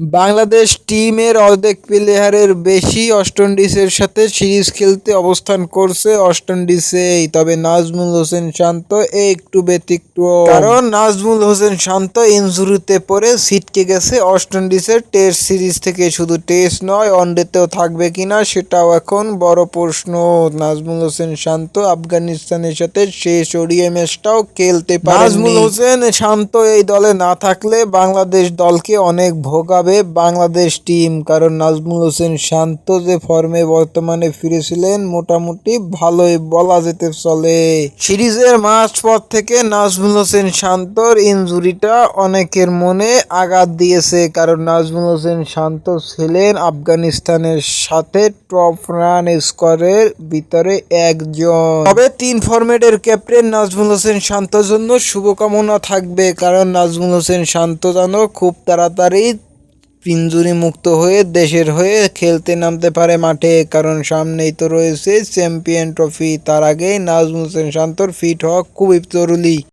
বাংলাদেশ টিমের অর্ধেক প্লেয়ারের বেশি ওয়েস্ট সাথে সিরিজ খেলতে অবস্থান করছে ওয়েস্ট ইন্ডিজেই তবে নাজমুল হোসেন শান্ত একটু ব্যতিক্রম। কারণ নাজমুল হোসেন শান্ত ইনজুরিতে পড়ে ছিটকে গেছে ওয়েস্ট ইন্ডিজের টেস্ট সিরিজ থেকে। শুধু টেস্ট নয় ওয়ানডেতেও থাকবে কিনা সেটাও এখন বড় প্রশ্ন। নাজমুল হোসেন শান্ত আফগানিস্তানের সাথে শেষ ওডিআই ম্যাচটাও খেলতে পারে নাজমুল হোসেন শান্ত এই দলে না থাকলে বাংলাদেশ দলকে অনেক ভোগাবে। বাংলাদেশ টিম, কারণ নাজমুল হোসেন শান্ত যে ফর্মে বর্তমানে ফিরেছিলেন, মোটামুটি ভালোই বলা যেতে চলে। সিরিজের মাঝ পর থেকে নাজমুল হোসেন শান্তর ইনজুরিটা অনেকের মনে আঘাত দিয়েছে, কারণ নাজমুল হোসেন শান্ত ছিলেন আফগানিস্তানের সাথে টপ রান স্কোরের ভিতরে একজন। তবে তিন ফরম্যাটের ক্যাপ্টেন নাজমুল হোসেন শান্তর জন্য শুভকামনা থাকবে, কারণ নাজমুল হোসেন শান্ত যেন খুব তাড়াতাড়ি ইনজুরি মুক্ত হয়ে দেশের হয়ে খেলতে নামতে পারে মাঠে। কারণ সামনেই তো রয়েছে চ্যাম্পিয়ন ট্রফি। তার আগেই নাজমুল হোসেন শান্তর ফিট হওয়া খুবই জরুরি।